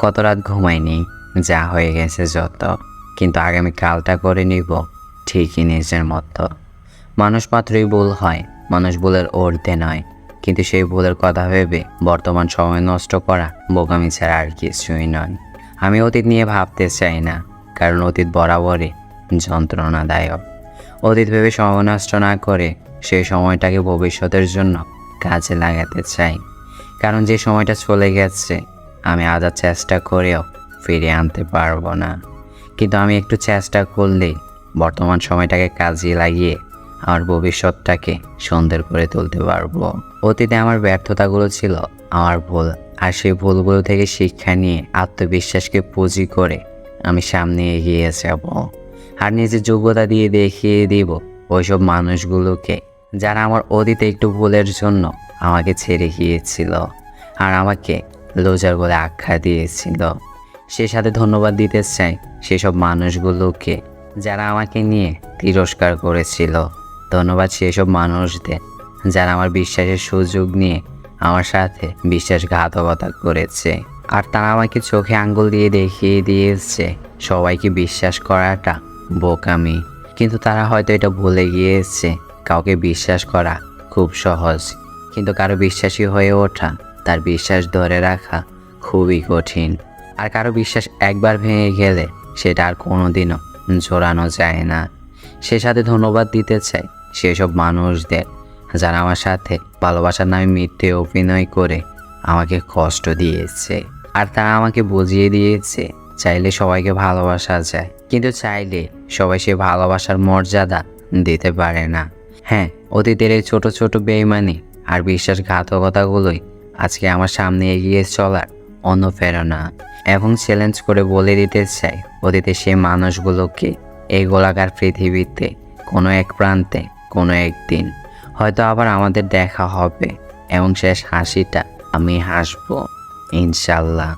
কত রাত ঘুমাইনি, যা হয়ে গেছে যত। কিন্তু আগামী কালটা করে নিব, ঠিকই নিজের মতো। মানুষ মাত্রই ভুল হয়, মানুষ ভুলের অর্ধে নয়। কিন্তু সেই ভুলের কথা ভেবে বর্তমান সময় নষ্ট করা, বোকামি ছাড়া আর কিছুই নয়। আমি অতীত নিয়ে ভাবতে চাই না, কারণ অতীত বরাবরই যন্ত্রণাদায়ক। অতীত ভেবে সময় নষ্ট না করে সেই সময়টাকে ভবিষ্যতের জন্য কাজে লাগাতে চাই। কারণ যে সময়টা চলে গেছে আমি আজ আর চেষ্টা করেও ফিরিয়ে আনতে পারব না। কিন্তু আমি একটু চেষ্টা করলেই বর্তমান সময়টাকে কাজে লাগিয়ে আমার ভবিষ্যৎটাকে সুন্দর করে তুলতে পারব। অতীতে আমার ব্যর্থতাগুলো ছিল আমার ভুল, আর সেই ভুলগুলো থেকে শিক্ষা নিয়ে আত্মবিশ্বাসকে পুঁজি করে আমি সামনে এগিয়ে যাব। আর নিজের যোগ্যতা দিয়ে দেখিয়ে দিব ওইসব মানুষগুলোকে যারা আমার অতীতে একটু ভুলের জন্য আমাকে ছেড়ে গিয়েছিল। আর আমাকে লোজার বলে আখ্যা দিয়েছিল। সে সাথে ধন্যবাদ দিতে চাই সেসব মানুষগুলোকে যারা আমাকে নিয়ে তিরস্কার করেছিল। ধন্যবাদ সেসব মানুষদের যারা আমার বিশ্বাসের সুযোগ নিয়ে আমার সাথে বিশ্বাসঘাতকতা করেছে। আর তারা আমাকে চোখে আঙ্গুল দিয়ে দেখিয়ে দিয়েছে, সবাইকে বিশ্বাস করাটা বোকামি। কিন্তু তারা হয়তো এটা ভুলে গিয়েছে, কাউকে বিশ্বাস করা খুব সহজ। কিন্তু কারও বিশ্বাসী হয়ে ওঠা তার বিশ্বাস ধরে রাখা খুবই কঠিন। আর কারও বিশ্বাস একবার ভেঙে গেলে সেটা আর কোনোদিনও জোরানো যায় না। সে সাথে ধন্যবাদ দিতে চাই সেসব মানুষদের, যারা আমার সাথে ভালোবাসার নামে মিথ্যে অভিনয় করে আমাকে কষ্ট দিয়েছে। আর তারা আমাকে বুঝিয়ে দিয়েছে, চাইলে সবাইকে ভালোবাসা যায়। কিন্তু চাইলে সবাই সে ভালোবাসার মর্যাদা দিতে পারে না। হ্যাঁ অতীতের এই ছোট ছোট বেইমানি আর বিশ্বাসঘাতকতাগুলোই আজকে আমার সামনে এগিয়ে চলার অনুপ্রেরণা এবং চ্যালেঞ্জ করে বলে দিতে চাই। অতীতে সে মানুষগুলোকে এই গোলাকার পৃথিবীতে কোনো এক প্রান্তে, কোনো একদিন হয়তো আবার আমাদের দেখা হবে এবং শেষ হাসিটা আমি হাসবো, ইনশাল্লাহ।